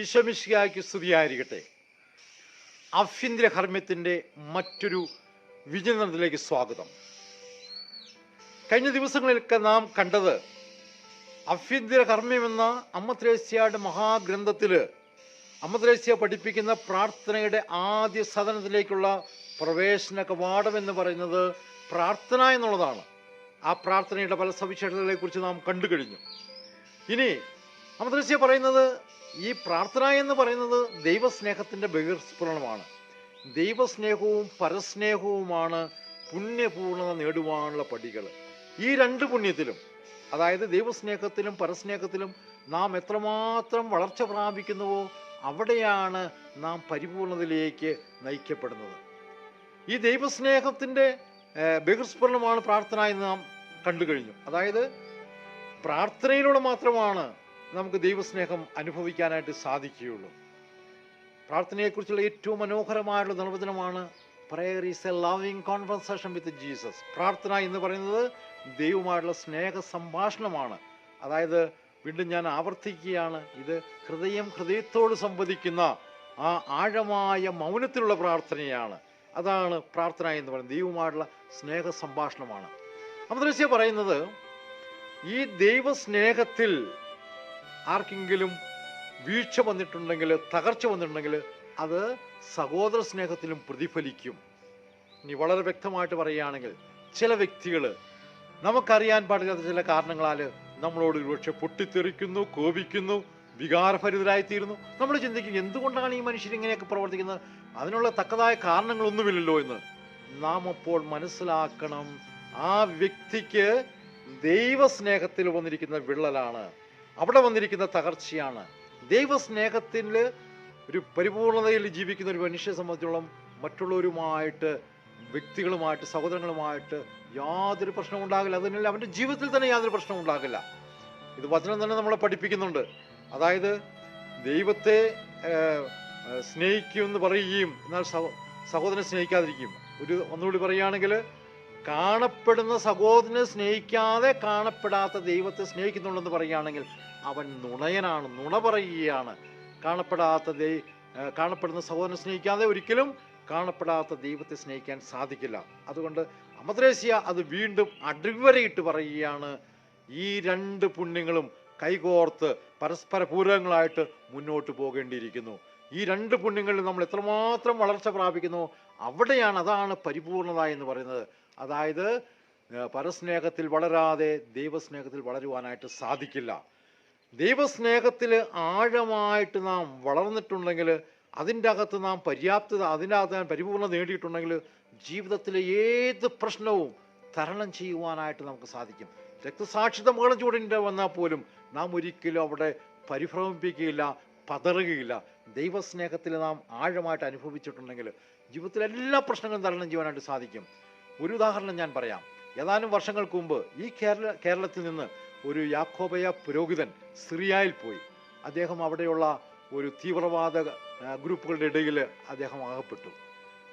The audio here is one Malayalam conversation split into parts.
ഈശോമിശിഹായ്ക്ക് സ്തുതിയായിരിക്കട്ടെ. ആഭ്യന്തര കർമ്മത്തിന്റെ മറ്റൊരു വിചിന്തനത്തിലേക്ക് സ്വാഗതം. കഴിഞ്ഞ ദിവസങ്ങളിലൊക്കെ നാം കണ്ടത് ആഭ്യന്തര കർമ്മം എന്ന അമ്മത്രേസ്യയുടെ മഹാഗ്രന്ഥത്തിൽ അമ്മത്രേസ്യ പഠിപ്പിക്കുന്ന പ്രാർത്ഥനയുടെ ആദ്യ സദനത്തിലേക്കുള്ള പ്രവേശന കവാടം എന്ന് പറയുന്നത് പ്രാർത്ഥന എന്നുള്ളതാണ്. ആ പ്രാർത്ഥനയുടെ പല സവിശേഷതകളെക്കുറിച്ച് നാം കണ്ടു കഴിഞ്ഞു. ഇനി അമദ്രസ്യ പറയുന്നത് ഈ പ്രാർത്ഥന എന്ന് പറയുന്നത് ദൈവസ്നേഹത്തിന്റെ ബഹിർസ്ഫുരണമാണ്. ദൈവസ്നേഹവും പരസ്നേഹവുമാണ് പുണ്യപൂർണത നേടുവാനുള്ള പടികൾ. ഈ രണ്ട് പുണ്യത്തിലും അതായത് ദൈവസ്നേഹത്തിലും പരസ്നേഹത്തിലും നാം എത്രമാത്രം വളർച്ച പ്രാപിക്കുന്നുവോ അവിടെയാണ് നാം പരിപൂർണതയിലേക്ക് നയിക്കപ്പെടുന്നത്. ഈ ദൈവസ്നേഹത്തിന്റെ ബഹിർസ്ഫുരണമാണ് പ്രാർത്ഥന എന്ന് നാം കണ്ടു കഴിഞ്ഞു അതായത് പ്രാർത്ഥനയിലൂടെ മാത്രമാണ് നമുക്ക് ദൈവസ്നേഹം അനുഭവിക്കാനായിട്ട് സാധിക്കുകയുള്ളൂ. പ്രാർത്ഥനയെക്കുറിച്ചുള്ള ഏറ്റവും മനോഹരമായുള്ള നിർവചനമാണ് prayer is a loving conversation with Jesus പ്രാർത്ഥന എന്ന് പറയുന്നത് ദൈവമായിട്ടുള്ള സ്നേഹ സംഭാഷണമാണ്. അതായത് വീണ്ടും ഞാൻ ആവർത്തിക്കുകയാണ് ഇത് ഹൃദയം ഹൃദയത്തോട് സംവദിക്കുന്ന ആ ആഴമായ മൗനത്തിലുള്ള പ്രാർത്ഥനയാണ്. അതാണ് പ്രാർത്ഥന എന്ന് പറയുന്നത് ദൈവമായിട്ടുള്ള സ്നേഹ സംഭാഷണമാണ്. അമദ്രസ്യ പറയുന്നത് ഈ ദൈവസ്നേഹത്തിൽ ആർക്കെങ്കിലും വീഴ്ച വന്നിട്ടുണ്ടെങ്കിൽ തകർച്ച വന്നിട്ടുണ്ടെങ്കിൽ അത് സഹോദര സ്നേഹത്തിലും പ്രതിഫലിക്കും. ഇനി വളരെ വ്യക്തമായിട്ട് പറയുകയാണെങ്കിൽ ചില വ്യക്തികൾ നമുക്കറിയാൻ പാടില്ലാത്ത ചില കാരണങ്ങളാൽ നമ്മളോട് ഒരുപക്ഷെ പൊട്ടിത്തെറിക്കുന്നു കോപിക്കുന്നു വികാരഭരിതരായിത്തീരുന്നു. നമ്മൾ ചിന്തിക്കും എന്തുകൊണ്ടാണ് ഈ മനുഷ്യർ ഇങ്ങനെയൊക്കെ പ്രവർത്തിക്കുന്നത്? അതിനുള്ള തക്കതായ കാരണങ്ങളൊന്നുമില്ലല്ലോ എന്ന്. നാം അപ്പോൾ മനസ്സിലാക്കണം ആ വ്യക്തിക്ക് ദൈവസ്നേഹത്തിൽ വന്നിരിക്കുന്ന വിള്ളലാണ്. അവിടെ വന്നിരിക്കുന്ന തകർച്ചയാണ്. ദൈവസ്നേഹത്തിൽ ഒരു പരിപൂർണതയിൽ ജീവിക്കുന്ന ഒരു മനുഷ്യനെ സംബന്ധിച്ചോളം മറ്റുള്ളവരുമായിട്ട് വ്യക്തികളുമായിട്ട് സഹോദരങ്ങളുമായിട്ട് യാതൊരു പ്രശ്നവും ഉണ്ടാകില്ല. അതിനുള്ള അവന്റെ ജീവിതത്തിൽ തന്നെ യാതൊരു പ്രശ്നവും ഉണ്ടാകില്ല. ഇത് വചനം തന്നെ നമ്മളെ പഠിപ്പിക്കുന്നുണ്ട്. അതായത് ദൈവത്തെ സ്നേഹിക്കുമെന്ന് പറയുകയും എന്നാൽ സഹോദരനെ സ്നേഹിക്കാതിരിക്കും ഒരു ഒന്നുകൂടി പറയുകയാണെങ്കിൽ കാണപ്പെടുന്ന സഹോദരനെ സ്നേഹിക്കാതെ കാണപ്പെടാത്ത ദൈവത്തെ സ്നേഹിക്കുന്നുണ്ടെന്ന് പറയുകയാണെങ്കിൽ അവൻ നുണയനാണ് നുണ പറയുകയാണ്. കാണപ്പെടാത്ത ദൈ കാണപ്പെടുന്ന സഹോദരനെ സ്നേഹിക്കാതെ ഒരിക്കലും കാണപ്പെടാത്ത ദൈവത്തെ സ്നേഹിക്കാൻ സാധിക്കില്ല. അതുകൊണ്ട് അമദ്രേസ്യ അത് വീണ്ടും അടിവരയിട്ട് പറയുകയാണ്. ഈ രണ്ട് പുണ്യങ്ങളും കൈകോർത്ത് പരസ്പര പൂരകങ്ങളായിട്ട് മുന്നോട്ട് പോകേണ്ടിയിരിക്കുന്നു. ഈ രണ്ട് പുണ്യങ്ങളിൽ നമ്മൾ എത്രമാത്രം വളർച്ച പ്രാപിക്കുന്നു? അവിടെയാണ് അതാണ് പരിപൂർണത എന്ന് പറയുന്നത്. അതായത് പരസ്നേഹത്തിൽ വളരാതെ ദൈവസ്നേഹത്തിൽ വളരുവാനായിട്ട് സാധിക്കില്ല. ദൈവസ്നേഹത്തിൽ ആഴമായിട്ട് നാം വളർന്നിട്ടുണ്ടെങ്കിൽ അതിന്റെ അകത്ത് നാം പര്യാപ്തത അതിന്റെ അകത്ത് നാം പരിപൂർണ നേടിയിട്ടുണ്ടെങ്കിൽ ജീവിതത്തിലെ ഏത് പ്രശ്നവും തരണം ചെയ്യുവാനായിട്ട് നമുക്ക് സാധിക്കും. രക്തസാക്ഷിത മുകളും ചൂടിന്റെ വന്നാൽ പോലും നാം ഒരിക്കലും അവിടെ പരിഭ്രമിപ്പിക്കുകയില്ല പതറുകയില്ല. ദൈവസ്നേഹത്തിൽ നാം ആഴമായിട്ട് അനുഭവിച്ചിട്ടുണ്ടെങ്കിൽ ജീവിതത്തിലെ എല്ലാ പ്രശ്നങ്ങളും തരണം ചെയ്യുവാനായിട്ട് സാധിക്കും. ഒരു ഉദാഹരണം ഞാൻ പറയാം. ഏതാനും വർഷങ്ങൾക്ക് മുമ്പ് ഈ കേരള കേരളത്തിൽ നിന്ന് ഒരു യാക്കോബയ പുരോഹിതൻ സിറിയയിൽ പോയി. അദ്ദേഹം അവിടെയുള്ള ഒരു തീവ്രവാദ ഗ്രൂപ്പുകളുടെ ഇടയിൽ അദ്ദേഹം അകപ്പെട്ടു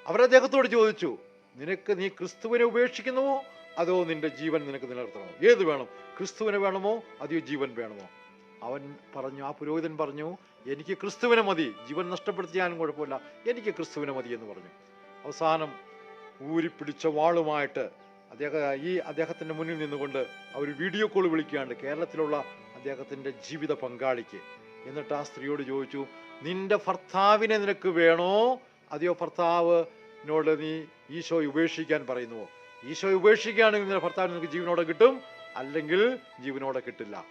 അവരദ്ദേഹത്തോട് ചോദിച്ചു നിനക്ക് നീ ക്രിസ്തുവിനെ ഉപേക്ഷിക്കുന്നുവോ? അതോ നിന്റെ ജീവൻ നിനക്ക് നിലനിർത്തണമോ ഏത് വേണം? ക്രിസ്തുവിനെ വേണമോ? അതോ ജീവൻ വേണമോ? അവൻ പറഞ്ഞു ആ പുരോഹിതൻ പറഞ്ഞു എനിക്ക് ക്രിസ്തുവിനെ മതി. ജീവൻ നഷ്ടപ്പെടുത്തിയാലും കുഴപ്പമില്ല. എനിക്ക് ക്രിസ്തുവിനെ മതി എന്ന് പറഞ്ഞു. അവസാനം ഊരിപ്പിടിച്ച വാളുമായിട്ട് അദ്ദേഹം ഈ അദ്ദേഹത്തിന്റെ മുന്നിൽ നിന്നുകൊണ്ട് അവർ വീഡിയോ കോൾ വിളിക്കുകയാണ് കേരളത്തിലുള്ള അദ്ദേഹത്തിന്റെ ജീവിത പങ്കാളിക്ക്. എന്നിട്ട് ആ സ്ത്രീയോട് ചോദിച്ചു നിന്റെ ഭർത്താവിനെ നിനക്ക് വേണോ? അതെയോ ഭർത്താവിനോട് നീ ഈശോയെ ഉപേക്ഷിക്കാൻ പറയുന്നുവോ? ഈശോയെ ഉപേക്ഷിക്കുകയാണെങ്കിൽ നിന്റെ ഭർത്താവിന് നിനക്ക് ജീവനോടെ കിട്ടും അല്ലെങ്കിൽ ജീവനോടെ കിട്ടില്ല.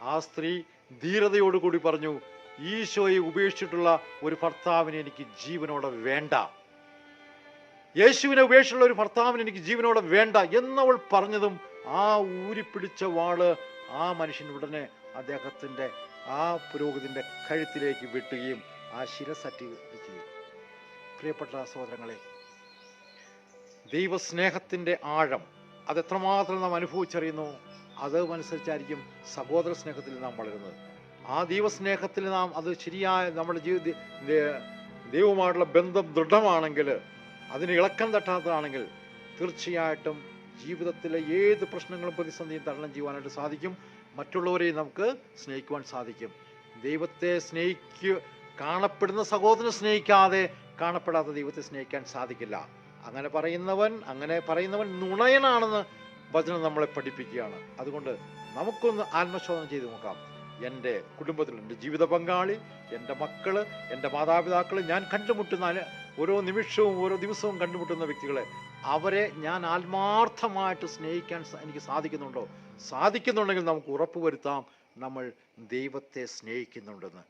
ആ സ്ത്രീ ധീരതയോടുകൂടി പറഞ്ഞു ഈശോയെ ഉപേക്ഷിച്ചിട്ടുള്ള ഒരു ഭർത്താവിനെ എനിക്ക് ജീവനോടെ വേണ്ട. യേശുവിനെ ഉപേക്ഷിച്ചുള്ള ഒരു ഭർത്താവിന് എനിക്ക് ജീവനോടെ വേണ്ട എന്നവൾ പറഞ്ഞതും ആ ഊരിപ്പിടിച്ച വാൾ ആ മനുഷ്യൻ ഉടനെ അദ്ദേഹത്തിന്റെ ആ പുരോഹിതന്റെ കഴുത്തിലേക്ക് വെട്ടുകയും ആ ശിരസറ്റി ചെയ്യും പ്രിയപ്പെട്ട സഹോദരങ്ങളെ ദൈവസ്നേഹത്തിന്റെ ആഴം അതെത്രമാത്രം നാം അനുഭവിച്ചറിയുന്നു അത് അനുസരിച്ചായിരിക്കും സഹോദര സ്നേഹത്തിൽ നാം വളരുന്നത്. ആ ദൈവസ്നേഹത്തിൽ നാം അത് ശരിയായ നമ്മുടെ ജീവിത ദൈവമായിട്ടുള്ള ബന്ധം ദൃഢമാണെങ്കിൽ അതിന് ഇളക്കം തട്ടാത്തതാണെങ്കിൽ തീർച്ചയായിട്ടും ജീവിതത്തിലെ ഏത് പ്രശ്നങ്ങളും പ്രതിസന്ധിയും തരണം ചെയ്യുവാനായിട്ട് സാധിക്കും. മറ്റുള്ളവരെയും നമുക്ക് സ്നേഹിക്കുവാൻ സാധിക്കും. ദൈവത്തെ സ്നേഹിക്കുക കാണപ്പെടുന്ന സഹോദരനെ സ്നേഹിക്കാതെ കാണപ്പെടാത്ത ദൈവത്തെ സ്നേഹിക്കാൻ സാധിക്കില്ല. അങ്ങനെ പറയുന്നവൻ അങ്ങനെ പറയുന്നവൻ നുണയനാണെന്ന് വചനം നമ്മളെ പഠിപ്പിക്കുകയാണ്. അതുകൊണ്ട് നമുക്കൊന്ന് ആത്മശോധന ചെയ്ത് നോക്കാം. എന്റെ കുടുംബത്തിൽ എന്റെ ജീവിത പങ്കാളി എന്റെ മക്കൾ എന്റെ മാതാപിതാക്കൾ ഞാൻ കണ്ടുമുട്ടുന്ന ഓരോ നിമിഷവും ഓരോ ദിവസവും കണ്ടുമുട്ടുന്ന വ്യക്തികളെ അവരെ ഞാൻ ആത്മാർത്ഥമായിട്ട് സ്നേഹിക്കാൻ എനിക്ക് സാധിക്കുന്നുണ്ടോ? സാധിക്കുന്നുണ്ടെങ്കിൽ നമുക്ക് ഉറപ്പ് വരുത്താം നമ്മൾ ദൈവത്തെ സ്നേഹിക്കുന്നുണ്ടെന്ന്.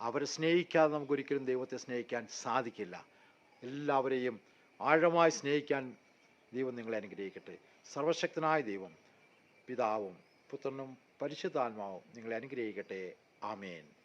അവരെ സ്നേഹിക്കാതെ നമുക്ക് ഒരിക്കലും ദൈവത്തെ സ്നേഹിക്കാൻ സാധിക്കില്ല. എല്ലാവരെയും ആഴമായി സ്നേഹിക്കാൻ ദൈവം നിങ്ങളെ അനുഗ്രഹിക്കട്ടെ. സർവശക്തനായ ദൈവം പിതാവും പുത്രനും പരിശുദ്ധാത്മാവും നിങ്ങളെ അനുഗ്രഹിക്കട്ടെ. ആമേൻ.